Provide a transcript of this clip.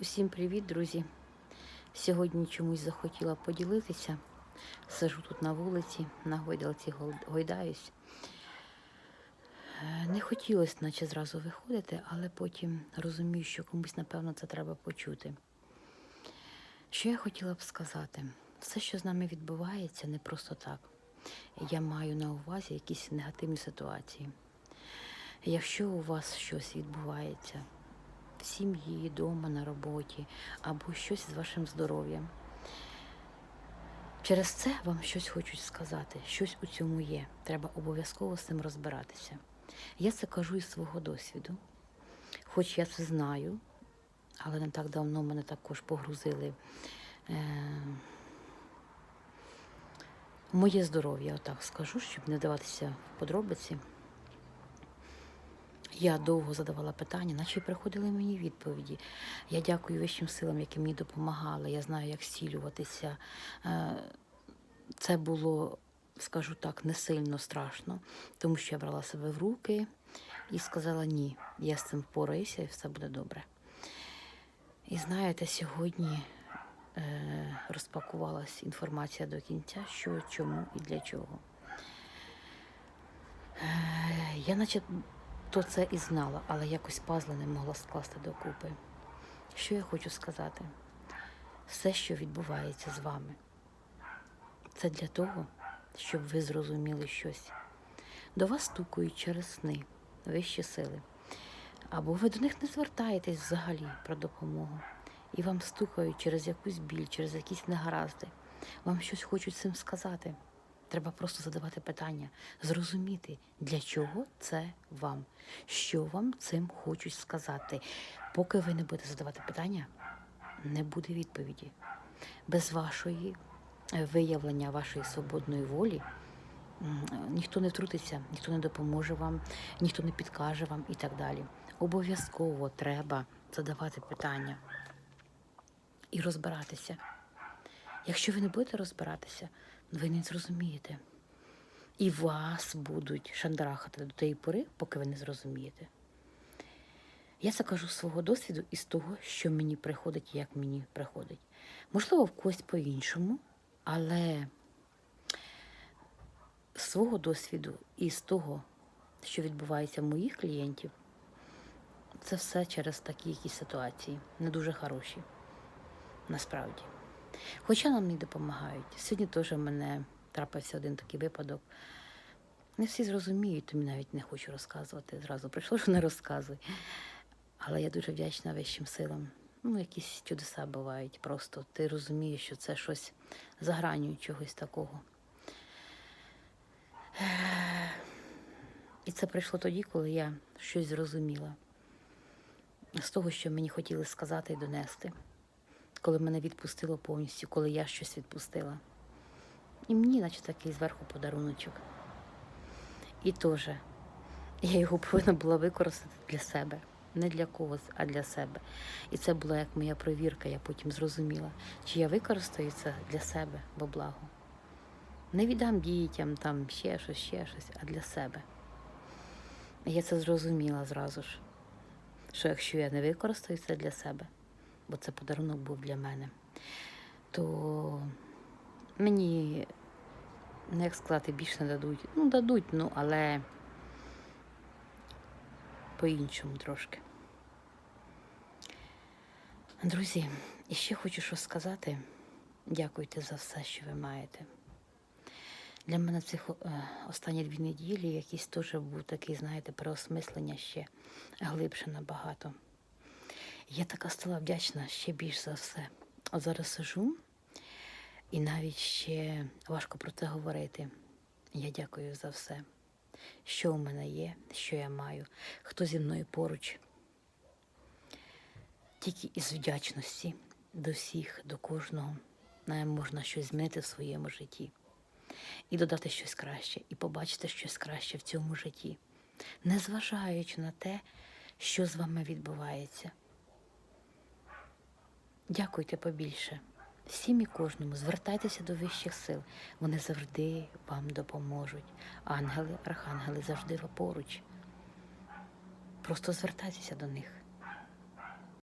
Усім привіт, друзі! Сьогодні чомусь захотіла поділитися. Сижу тут на вулиці, на гойдалці гойдаюсь. Е, Не хотілося, наче зразу виходити, але потім розумію, що комусь, напевно, це треба почути. Що я хотіла б сказати? Все, що з нами відбувається, не просто так. Я маю на увазі якісь негативні ситуації. Якщо у вас щось відбувається, в сім'ї, вдома, на роботі або щось з вашим здоров'ям. Через це вам щось хочуть сказати, щось у цьому є. Треба обов'язково з цим розбиратися. Я це кажу із свого досвіду, хоч я це знаю, але не так давно мене також погрузили. Е- Моє здоров'я, отак скажу, щоб не даватися в подробиці. Я довго задавала питання, наче приходили мені відповіді. Я дякую вищим силам, які мені допомагали. Я знаю, як зцілюватися. Е, Це було, скажу так, не сильно страшно, тому що я брала себе в руки і сказала ні, я з цим впораюся і все буде добре. І знаєте, сьогодні е, розпакувалась інформація до кінця, що, чому і для чого. Е, Я наче то це і знала, але якось пазли не могла скласти докупи. Що я хочу сказати? Все, що відбувається з вами, це для того, щоб ви зрозуміли щось. До вас стукають через сни, вищі сили. Або ви до них не звертаєтесь взагалі про допомогу. І вам стукають через якусь біль, через якісь негаразди. Вам щось хочуть цим сказати. Треба просто задавати питання, зрозуміти, для чого це вам, що вам цим хочуть сказати. Поки ви не будете задавати питання, не буде відповіді. Без вашої е, виявлення вашої свободної волі ніхто не втрутиться, ніхто не допоможе вам, ніхто не підкаже вам і так далі. Обов'язково треба задавати питання і розбиратися. Якщо ви не будете розбиратися, ви не зрозумієте. І вас будуть шандарахати до тієї пори, поки ви не зрозумієте. Я це кажу з свого досвіду і з того, що мені приходить, як мені приходить. Можливо, в когось по-іншому, але з свого досвіду і з того, що відбувається в моїх клієнтів, це все через такі якісь ситуації, не дуже хороші, насправді. Хоча нам не допомагають. Сьогодні теж в мене трапився один такий випадок. Не всі зрозуміють, тому навіть не хочу розказувати. Зразу прийшло, що не розказуй. Але я дуже вдячна вищим силам. Ну, якісь чудеса бувають. Просто ти розумієш, що це щось за гранню чогось такого. І це прийшло тоді, коли я щось зрозуміла з того, що мені хотіли сказати і донести коли мене відпустило повністю, коли я щось відпустила. І мені, наче такий зверху подаруночок. І теж я його повинна була використати для себе. Не для когось, а для себе. І це була як моя провірка, я потім зрозуміла, чи я використаю це для себе во благо. Не віддам дітям, там ще щось, ще щось, а для себе. Я це зрозуміла зразу ж, що якщо я не використаю це для себе, бо це подарунок був для мене, то мені, ну як сказати, більше не дадуть. Ну, дадуть, ну, але по-іншому трошки. Друзі, і ще хочу що сказати. Дякуйте за все, що ви маєте. Для мене цих е, останні дві неділі якийсь теж був такий, знаєте, переосмислення ще глибше набагато. Я така стала вдячна ще більш за все. От зараз сижу, і навіть ще важко про це говорити. Я дякую за все, що у мене є, що я маю, хто зі мною поруч. Тільки із вдячності до всіх, до кожного нам можна щось змінити в своєму житті. І додати щось краще, і побачити щось краще в цьому житті, незважаючи на те, що з вами відбувається. Дякуйте побільше. Всім і кожному звертайтеся до вищих сил. Вони завжди вам допоможуть. Ангели, архангели завжди поруч. Просто звертайтеся до них.